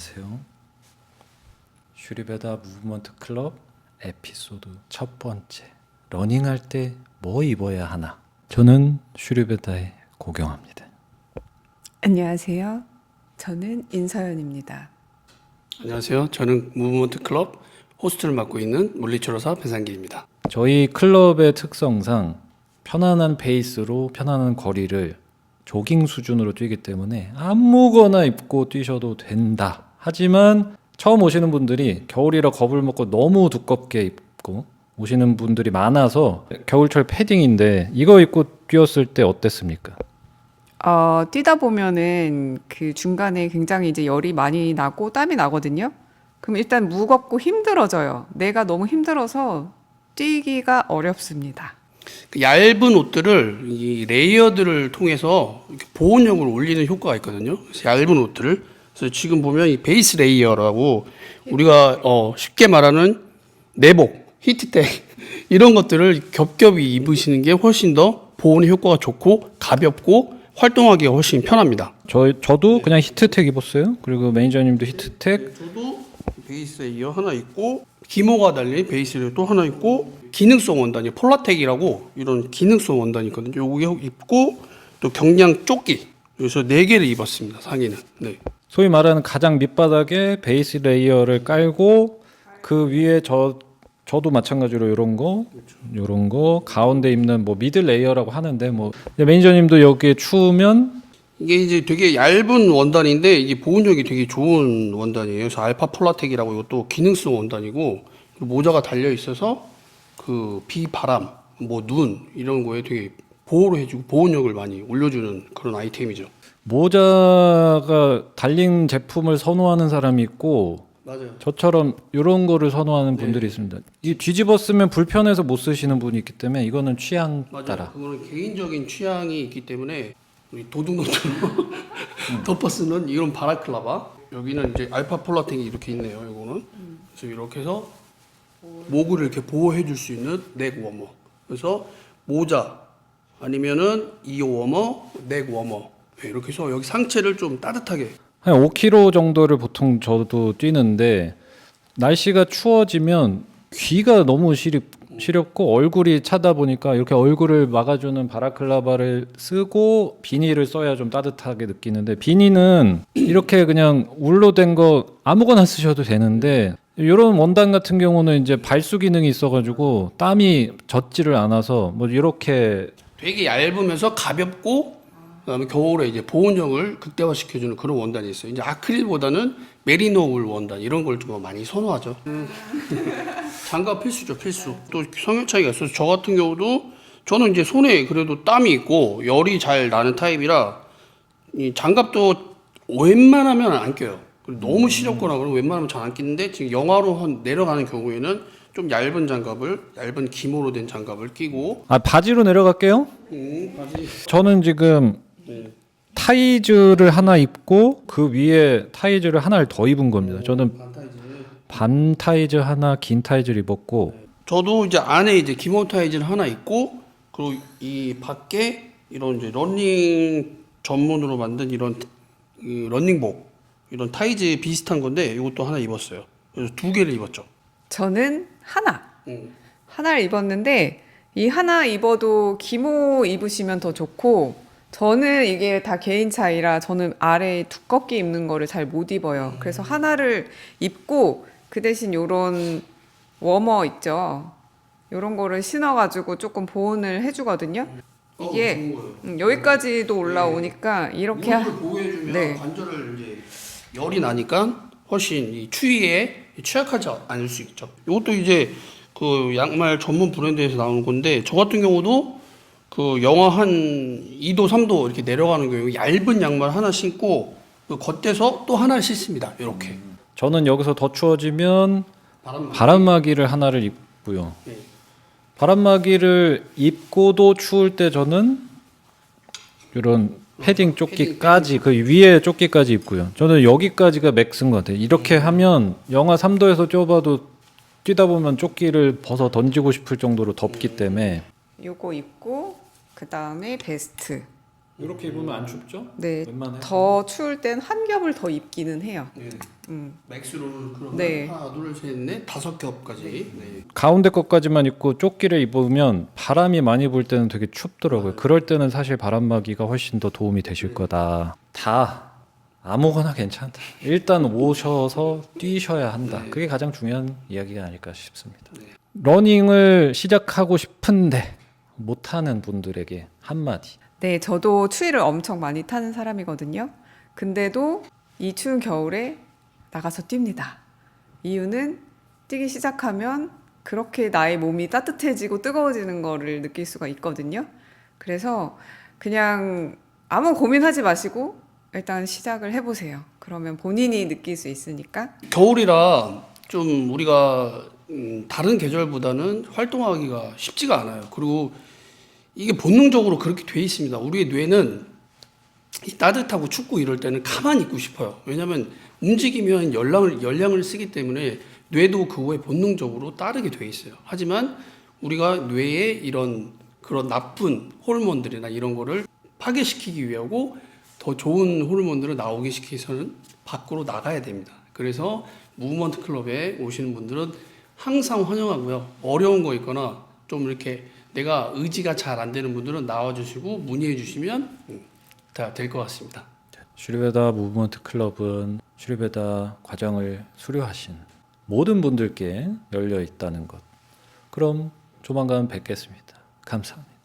안녕하세요. 슈리베다 무브먼트 클럽 에피소드 첫 번째. 러닝할 때 뭐 입어야 하나? 저는 슈리베다의 고경합니다. 안녕하세요. 저는 인서연입니다. 안녕하세요. 저는 무브먼트 클럽 호스트를 맡고 있는 물리치료사 배상길입니다. 저희 클럽의 특성상 편안한 페이스로 편안한 거리를 조깅 수준으로 뛰기 때문에 아무거나 입고 뛰셔도 된다. 하지만 처음 오시는 분들이 겨울이라 겁을 먹고 너무 두껍게 입고 오시는 분들이 많아서 겨울철 패딩인데 이거 입고 뛰었을 때 어땠습니까? 어, 뛰다 보면은 그 중간에 굉장히 이제 열이 많이 나고 땀이 나거든요. 그럼 일단 무겁고 힘들어져요. 내가 너무 힘들어서 뛰기가 어렵습니다. 그 얇은 옷들을 이 레이어드를 통해서 이렇게 보온력을 올리는 효과가 있거든요. 그래서 얇은 옷들을 그래서 지금 보면 이 베이스 레이어라고 우리가 어, 쉽게 말하는 내복, 히트텍 이런 것들을 겹겹이 입으시는 게 훨씬 더 보온 효과가 좋고 가볍고 활동하기가 훨씬 편합니다. 저 저도 그냥 히트텍 입었어요. 그리고 매니저님도 히트텍. 저도 베이스 레이어 하나 있고 기모가 달린 베이스 레이어 또 하나 있고 기능성 원단이 폴라텍이라고 이런 기능성 원단이 있거든요. 요거 입고 또 경량 조끼 그래서 네 개를 입었습니다. 상의는. 네. 소위 말하는 가장 밑바닥에 베이스 레이어를 깔고 그 위에 저 저도 마찬가지로 이런 거, 이런 거 가운데 입는 뭐 미들 레이어라고 하는데 뭐 매니저님도 여기에 추우면 이게 이제 되게 얇은 원단인데 이게 보온력이 되게 좋은 원단이에요. 그래서 알파 폴라텍이라고 이것도 기능성 원단이고 모자가 달려 있어서 그 비바람, 뭐 눈 이런 거에 되게 보호를 해주고 보온력을 많이 올려주는 그런 아이템이죠. 모자가 달린 제품을 선호하는 사람이 있고 맞아요. 저처럼 이런 거를 선호하는 분들이 있습니다. 이 뒤집어 쓰면 불편해서 못 쓰시는 분이 있기 때문에 이거는 취향 맞아요. 따라. 그거는 개인적인 취향이 있기 때문에 우리 도둑놈처럼 덮어 쓰는 이런 바라클라바 여기는 이제 알파 폴라텍이 이렇게 있네요. 이거는 그래서 이렇게 해서 목을 이렇게 보호해 줄 수 있는 넥 워머. 그래서 모자 아니면은 이 워머, 넥 워머. 네, 이렇게 해서 여기 상체를 좀 따뜻하게. 한 5km 정도를 보통 저도 뛰는데 날씨가 추워지면 귀가 너무 시립, 시렵고 얼굴이 차다 보니까 이렇게 얼굴을 막아주는 바라클라바를 쓰고 비니를 써야 좀 따뜻하게 느끼는데 비니는 이렇게 그냥 울로 된 거 아무거나 쓰셔도 되는데 이런 원단 같은 경우는 이제 발수 기능이 있어가지고 땀이 젖지를 않아서 뭐 이렇게 되게 얇으면서 가볍고 그다음에 겨울에 이제 보온력을 극대화시켜주는 그런 원단이 있어요. 이제 아크릴보다는 메리노 울 원단 이런 걸 좀 많이 선호하죠. 장갑 필수죠, 필수. 또 성격 차이가 있어서 저 같은 경우도 저는 이제 손에 그래도 땀이 있고 열이 잘 나는 타입이라 이 장갑도 웬만하면 안 껴요. 너무 시렵거나 그러면 웬만하면 잘 안 끼는데 지금 영하로 한 내려가는 경우에는 좀 얇은 장갑을 얇은 기모로 된 장갑을 끼고 아 바지로 내려갈게요. 음, 바지 저는 지금 네. 타이즈를 하나 입고 그 위에 타이즈를 하나를 더 입은 겁니다. 저는 반 타이즈 하나, 긴 타이즈를 입었고 저도 이제 안에 이제 기모 타이즈를 하나 있고 그리고 이 밖에 이런 이제 러닝 전문으로 만든 이런 이 러닝복 이런 타이즈 비슷한 건데 이것도 하나 입었어요. 그래서 두 개를 입었죠. 저는 하나. 음. 하나를 입었는데 이 하나 입어도 기모 입으시면 더 좋고 저는 이게 다 개인 차이라 저는 아래 두껍게 입는 거를 잘 못 입어요. 그래서 하나를 입고 그 대신 요런 워머 있죠. 요런 거를 신어가지고 조금 보온을 해주거든요. 이게 어, 좋은 거예요. 음, 여기까지도 올라오니까 이렇게 하- 이것을 보호해주면 네. 관절을 이제 열이 나니까 훨씬 이 추위에 취약하지 않을 수 있죠. 이것도 이제 그 양말 전문 브랜드에서 나오는 건데 저 같은 경우도 그 영하 한 2도 3도 이렇게 내려가는 경우 얇은 양말 하나 신고 그 겉에서 또 하나를 신습니다. 이렇게 저는 여기서 더 추워지면 바람 바람막이를 하나를 입고요. 네. 바람막이를 입고도 추울 때 저는 이런 패딩 조끼까지 그 위에 조끼까지 입고요. 저는 여기까지가 맥스인 것 같아요. 이렇게 하면 영하 3도에서 좁아도 뛰다 보면 조끼를 벗어 던지고 싶을 정도로 덥기 때문에 요거 입고 그 다음에 베스트 이렇게 입으면 안 춥죠? 네, 웬만해. 더 추울 땐 한 겹을 더 입기는 해요. 네. 음. 맥스로는 그러면 네. 하나, 둘, 셋, 넷, 다섯 겹까지. 네. 가운데 것까지만 입고 조끼를 입으면 바람이 많이 불 때는 되게 춥더라고요. 그럴 때는 사실 바람막이가 훨씬 더 도움이 되실 거다. 다 아무거나 괜찮다. 일단 오셔서 뛰셔야 한다. 그게 가장 중요한 이야기가 아닐까 싶습니다. 러닝을 시작하고 싶은데 못하는 분들에게 한마디. 네, 저도 추위를 엄청 많이 타는 사람이거든요. 근데도 이 추운 겨울에 나가서 뜁니다. 이유는 뛰기 시작하면 그렇게 나의 몸이 따뜻해지고 뜨거워지는 거를 느낄 수가 있거든요. 그래서 그냥 아무 고민하지 마시고 일단 시작을 해보세요. 그러면 본인이 느낄 수 있으니까. 겨울이라 좀 우리가 음, 다른 계절보다는 활동하기가 쉽지가 않아요. 그리고 이게 본능적으로 그렇게 돼 있습니다. 우리의 뇌는 이 따뜻하고 춥고 이럴 때는 가만히 있고 싶어요. 왜냐하면 움직이면 열량을 열량을 쓰기 때문에 뇌도 그거에 본능적으로 따르게 돼 있어요. 하지만 우리가 뇌에 이런 그런 나쁜 호르몬들이나 이런 거를 파괴시키기 위하고 더 좋은 호르몬들을 나오게 시키기 위해서는 밖으로 나가야 됩니다. 그래서 무브먼트 클럽에 오시는 분들은 항상 환영하고요. 어려운 거 있거나 좀 이렇게 내가 의지가 잘 안 되는 분들은 나와 주시고 문의해 주시면 음, 다될 것 같습니다. 슈리베다 무브먼트 클럽은 슈리베다 과정을 수료하신 모든 분들께 열려 있다는 것. 그럼 조만간 뵙겠습니다. 감사합니다.